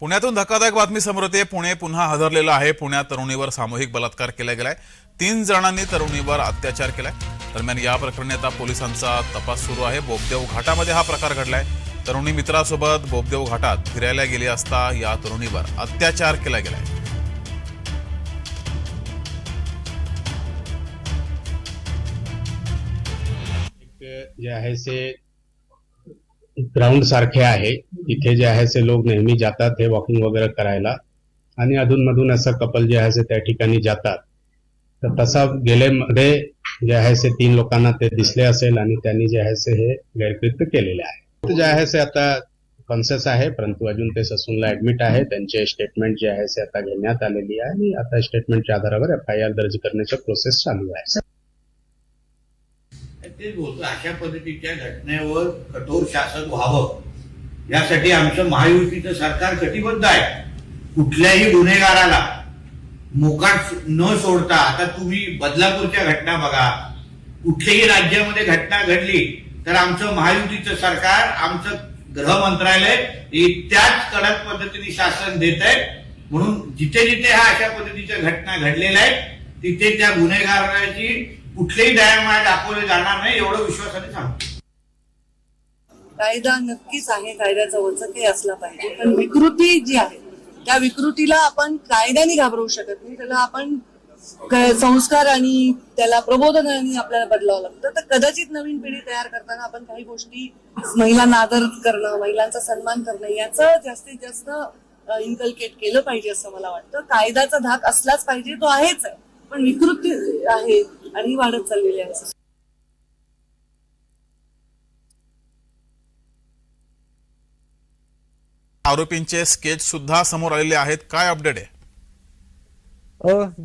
पुण्यातून धक्कादायक बातमी समोर येते. पुणे पुन्हा हादरलेलं आहे. पुण्यात तरुणीवर सामूहिक बलात्कार केला गेलाय. तीन जणांनी तरुणीवर अत्याचार केलाय. दरम्यान या प्रकरणी आता पोलिसांचा तपास सुरू आहे. बोबदेव घाटामध्ये हा प्रकार घडलाय. तरुणी मित्रासोबत बोबदेव घाटात फिरायला गेली असता या तरुणीवर अत्याचार केला गेलाय. जे आहे ग्राउंड सारखे आहे. तिथे जे आहे ते लोक नेहमी जातात हे वॉकिंग वगैरे करायला. आणि अधूनमधून असं कपल जे आहे ते त्या ठिकाणी जातात. तर तसा गेलेमध्ये जे आहे ते तीन लोकांना ते दिसले असेल आणि त्यांनी जे आहे ते हे गैरकृत्य केलेले आहे. जे आहे ते आता कॉन्सियस आहे परंतु अजून ते ससूनला ऍडमिट आहे. त्यांचे स्टेटमेंट जे आहे ते आता घेण्यात आलेली आहे आणि आता स्टेटमेंटच्या आधारावर एफ आय आर दर्ज करण्याचा प्रोसेस चालू आहे. तेच बोलतो अशा पद्धतीच्या घटनेवर कठोर शासन व्हावं. यासाठी आमचं महायुतीचं सरकार कटिबद्ध आहे. कुठल्याही गुन्हेगाराला मोकाट न सोडता आता तुम्ही बदलापूरच्या घटना बघा. कुठल्याही राज्यामध्ये घटना घडली तर आमचं महायुतीचं सरकार आमचं गृह मंत्रालय हे त्याच कडक पद्धतीने शासन देत आहे म्हणून जिथे जिथे ह्या अशा पद्धतीच्या घटना घडलेल्या आहेत तिथे त्या गुन्हेगाराची कुठलेही दयामाया दाखवले जाणार नाही एवढं विश्वासाने सांगतो. कायदा नक्कीच आहे कायद्याचा वचकही असला पाहिजे. पण विकृती जी आहे त्या विकृतीला आपण कायद्याने घाबरवू शकत नाही. त्याला आपण संस्कार आणि त्याला प्रबोधनाने आपल्याला बदलावं लागतं. तर कदाचित नवीन पिढी तयार करताना आपण काही गोष्टी महिलांना आदर करणं महिलांचा सन्मान करणं याचं जास्तीत जास्त इन्कल्केट केलं पाहिजे असं मला वाटतं. कायद्याचा धाक असलाच पाहिजे तो आहेच. आहे पण विकृती आहे आणि वाढत चाललेली आहे. आरोपींचे स्केच सुद्धा समोर आलेले आहेत. काय अपडेट आहे?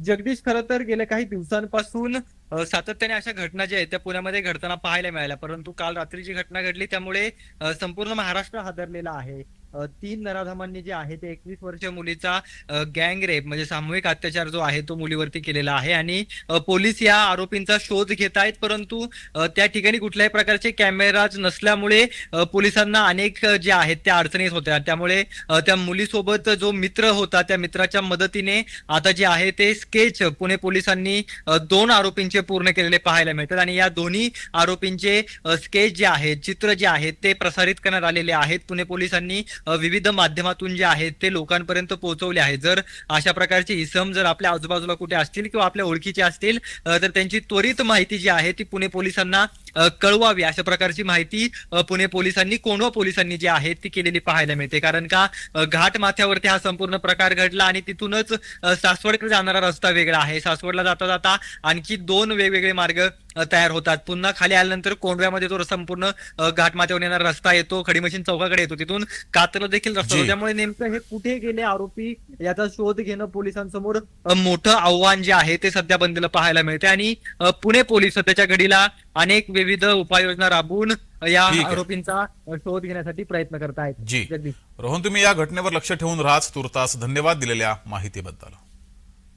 जगदीश खरं तर गेल्या काही दिवसांपासून सातत्याने अशा घटना ज्या आहेत त्या पुण्यामध्ये घडताना पाहायला मिळाल्या. परंतु काल रात्री जी घटना घडली त्यामुळे संपूर्ण महाराष्ट्र हादरलेला आहे. तीन नराधमांनी जे आहे ते एकवीस वर्ष मुलीचा गँग रेप म्हणजे सामूहिक अत्याचार जो आहे तो मुलीवरती केलेला आहे आणि पोलीस या आरोपींचा शोध घेत आहेत परंतु त्या ठिकाणी कुठल्याही प्रकारचे कॅमेराज नसल्यामुळे पोलिसांना अनेक जे आहेत त्या अडचणीत होत्या. त्यामुळे त्या मुलीसोबत जो मित्र होता त्या मित्राच्या मदतीने आता जे आहे ते स्केच पुणे पोलिसांनी दोन आरोपींचे पूर्ण केलेले पाहायला मिळतात आणि या दोन्ही आरोपींचे स्केच जे आहेत चित्र जे आहेत ते प्रसारित करण्यात आलेले आहेत. पुणे पोलिसांनी विविध माध्यमातून जे आहेत ते लोकांपर्यंत पोहोचवले आहेत. जर अशा प्रकारचे इसम जर आपल्या आजूबाजूला कुठे असतील किंवा आपल्या ओळखीचे असतील तर त्यांची त्वरित माहिती जी आहे ती पुणे पोलिसांना कळवावी अशा प्रकारची माहिती पुणे पोलिसांनी कोंढवा पोलिसांनी जी आहे ती केलेली पाहायला मिळते. कारण का घाट माथ्यावरती हा संपूर्ण प्रकार घडला आणि तिथूनच सासवडकडे जाणारा रस्ता वेगळा आहे. सासवडला जाता जाता आणखी दोन वेगवेगळे मार्ग तयार होतात. पुन्हा खाली आल्यानंतर कोंढव्यामध्ये तो संपूर्ण घाट माथ्यावर येणारा रस्ता येतो. खडीमशीन चौकाकडे येतो. तिथून कात्रला देखील रस्ता. होतो. त्यामुळे नेमकं हे कुठे गेले आरोपी याचा शोध घेणं पोलिसांसमोर मोठं आव्हान जे आहे ते सध्या बंदीला पाहायला मिळते आणि पुणे पोलीस सध्याच्या घडीला अनेक विविध उपाययोजना राबवून या ठीक आहे. आरोपींचा शोध घेण्यासाठी प्रयत्न करतायत. जी. जगदीश. रोहन तुम्ही या घटनेवर लक्ष ठेवून राहाच तुर्तास धन्यवाद दिलेल्या माहितीबद्दल.